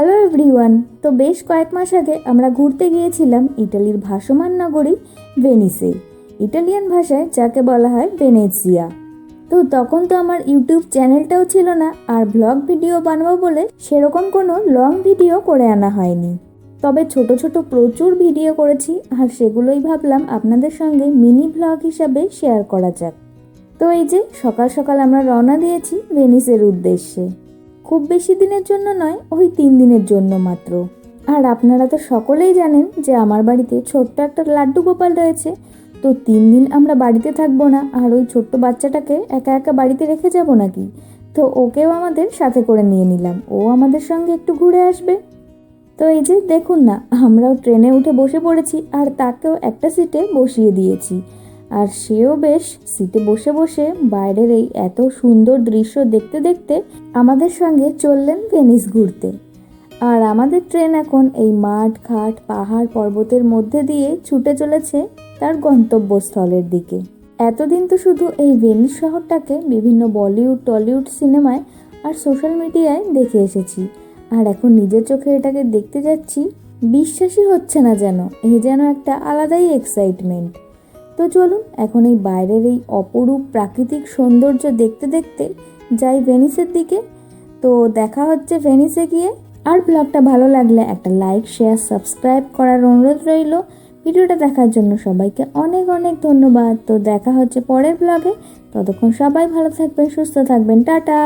Hello everyone তো বেশ কয়েক মাস আগে আমরা ঘুরতে গিয়েছিলাম ইটালির ভাসমান নগরী ভেনিসে। ইটালিয়ান ভাষায় যাকে বলা হয় ভেনেজিয়া। তো তখন তো আমার ইউটিউব চ্যানেলটাও ছিল না, আর ব্লগ ভিডিও বানাবো বলে সেরকম কোনো লং ভিডিও করে আনা হয়নি। তবে ছোট ছোট প্রচুর ভিডিও করেছি, আর সেগুলোই ভাবলাম আপনাদের সঙ্গে মিনি ব্লগ হিসাবে শেয়ার করা যাক। তো এই যে সকাল সকাল আমরা রওনা দিয়েছি ভেনিসের উদ্দেশ্যে। খুব বেশি দিনের জন্য নয়, ওই তিন দিনের জন্য মাত্র। আর আপনারা তো সকলেই জানেন যে আমার বাড়িতে ছোট্ট একটা লাড্ডু গোপাল রয়েছে। তো তিন দিন আমরা বাড়িতে থাকব না, আর ওই ছোট্ট বাচ্চাটাকে একা একা বাড়িতে রেখে যাব নাকি? তো ওকেও আমাদের সাথে করে নিয়ে নিলাম। ও আমাদের সঙ্গে একটু ঘুরে আসবে। তো এই যে দেখুন না, আমরাও ট্রেনে উঠে বসে পড়েছি, আর তাকেও একটা সিটে বসিয়ে দিয়েছি। আর সেও বেশ সিটে বসে বসে বাইরের এই এত সুন্দর দৃশ্য দেখতে দেখতে আমাদের সঙ্গে চললেন ভেনিস ঘুরতে। আর আমাদের ট্রেন এখন এই মাঠ, ঘাট, পাহাড়, পর্বতের মধ্যে দিয়ে ছুটে চলেছে তার গন্তব্যস্থলের দিকে। এতদিন তো শুধু এই ভেনিস শহরটাকে বিভিন্ন বলিউড, টলিউড সিনেমায় আর সোশ্যাল মিডিয়ায় দেখে এসেছি। আর এখন নিজের চোখে এটাকে দেখতে যাচ্ছি, বিশ্বাসই হচ্ছে না যেন, এ যেন একটা আলাদাই এক্সাইটমেন্ট তো চলুন, এখন এই বাইরের এই অপরূপ প্রাকৃতিক সৌন্দর্য দেখতে দেখতে যাই ভেনিসের দিকে। তো দেখা হচ্ছে ভেনিসে গিয়ে। আর ব্লগটা ভালো লাগলে একটা লাইক শেয়ার সাবস্ক্রাইব করার অনুরোধ রইল। ভিডিওটা দেখার জন্য সবাইকে অনেক অনেক ধন্যবাদ। তো দেখা হচ্ছে পরের ব্লগে ততক্ষণ সবাই ভালো থাকবেন, সুস্থ থাকবেন। টাটা!